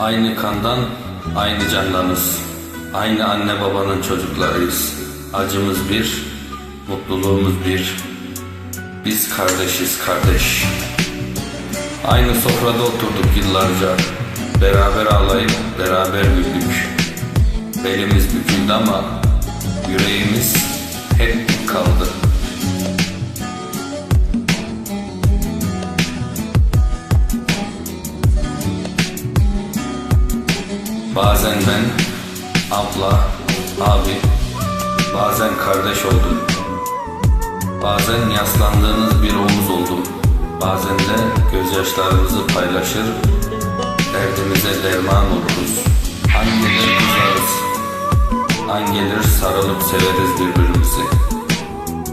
Aynı kandan, aynı candanız. Aynı anne babanın çocuklarıyız. Acımız bir, mutluluğumuz bir. Biz kardeşiz kardeş. Aynı sofrada oturduk yıllarca. Beraber ağlayıp beraber güldük. Belimiz büküldü ama yüreğimiz hep kaldı. Bazen ben abla, abi, bazen kardeş oldum. Bazen yaslandığınız bir omuz oldum. Bazen de gözyaşlarımızı paylaşır, derdimize derman oluruz. An gelir kızarız, an gelir sarılıp severiz birbirimizi.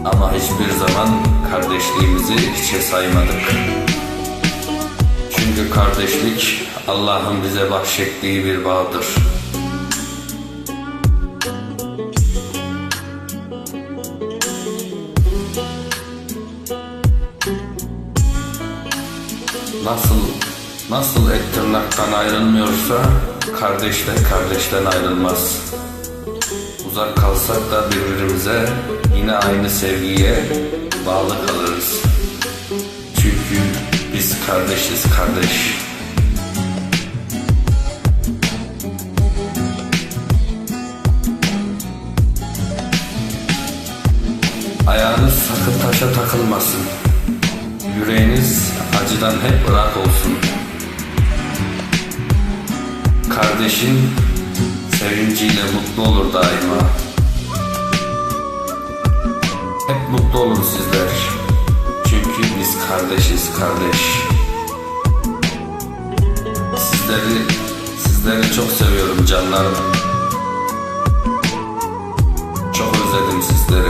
Ama hiçbir zaman kardeşliğimizi hiçe saymadık. Çünkü kardeşlik Allah'ın bize bahşettiği bir bağdır. Nasıl nasıl et tırnaktan ayrılmıyorsa kardeş de kardeşten ayrılmaz. Uzak kalsak da birbirimize yine aynı sevgiye bağlı kalırız. Kardeşiz kardeş. Ayağınız sakın taşa takılmasın. Yüreğiniz acıdan hep ırak olsun. Kardeşin sevinciyle mutlu olur daima. Hep mutlu olun sizler. Çünkü biz kardeşiz kardeş sizleri sizleri çok seviyorum canlarım. Çok özledim sizleri.